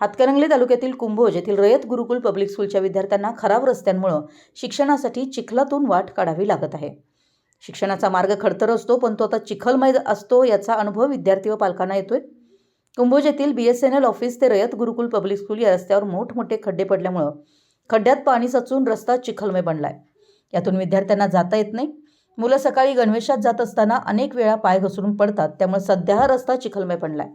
हातकणंगले तालुक्यातील कुंभोज येथील रयत गुरुकुल पब्लिक स्कूलच्या विद्यार्थ्यांना खराब रस्त्यांमुळं शिक्षणासाठी चिखलातून वाट काढावी लागत आहे. शिक्षणाचा मार्ग खडतर असतो पण तो आता चिखलमय असतो याचा अनुभव विद्यार्थी व पालकांना येतोय. कुंभोज येथील B S N L office ते रयत गुरुकुल पब्लिक स्कूल या रस्त्यावर मोठमोठे खड्डे पडल्यामुळं खड्ड्यात पाणी साचून रस्ता चिखलमय बनलाय. यातून विद्यार्थ्यांना जाता येत नाही. मुलं सकाळी गणवेशात जात असताना अनेक वेळा पाय घसरून पडतात त्यामुळे सध्या हा रस्ता चिखलमय बनलाय.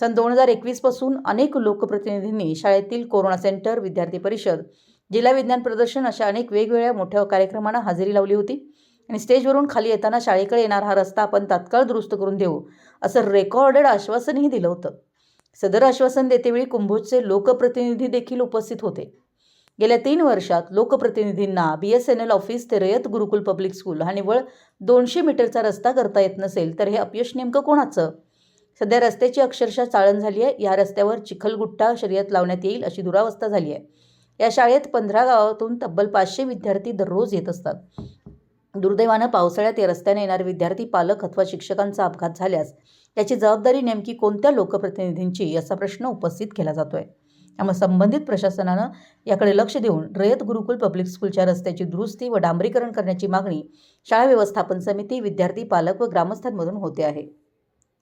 सन दोन हजार एकवीसपासून अनेक लोकप्रतिनिधींनी शाळेतील कोरोना सेंटर विद्यार्थी परिषद जिल्हा विज्ञान प्रदर्शन अशा अनेक वेगवेगळ्या मोठ्या कार्यक्रमांना हजेरी लावली होती. आणि स्टेजवरून खाली येताना शाळेकडे येणारा हा रस्ता आपण तात्काळ दुरुस्त करून देऊ असं रेकॉर्डेड आश्वासनही दिलं होतं. सदर आश्वासन देतेवेळी कुंभोजचे लोकप्रतिनिधी देखील उपस्थित होते. गेल्या तीन वर्षात लोकप्रतिनिधींना B S N L office ते रयत गुरुकुल पब्लिक स्कूल हा निव्वळ दोनशे मीटरचा रस्ता करता येत नसेल तर हे अपयश नेमकं कोणाचं? सध्या रस्त्याची अक्षरशः चाळण झाली आहे. या रस्त्यावर चिखलगुट्टा शर्यत लावण्यात येईल अशी दुरावस्था झाली आहे. या शाळेत पंधरा गावातून तब्बल पाचशे विद्यार्थी दररोज येत असतात. दुर्दैवानं पावसाळ्यात या रस्त्याने येणारे विद्यार्थी पालक अथवा शिक्षकांचा अपघात झाल्यास याची जबाबदारी नेमकी कोणत्या लोकप्रतिनिधींची असा प्रश्न उपस्थित केला जातोय. त्यामुळे संबंधित प्रशासनानं याकडे लक्ष देऊन रयत गुरुकुल पब्लिक स्कूलच्या रस्त्याची दुरुस्ती व डांबरीकरण करण्याची मागणी शाळा व्यवस्थापन समिती विद्यार्थी पालक व ग्रामस्थांमधून होते आहे.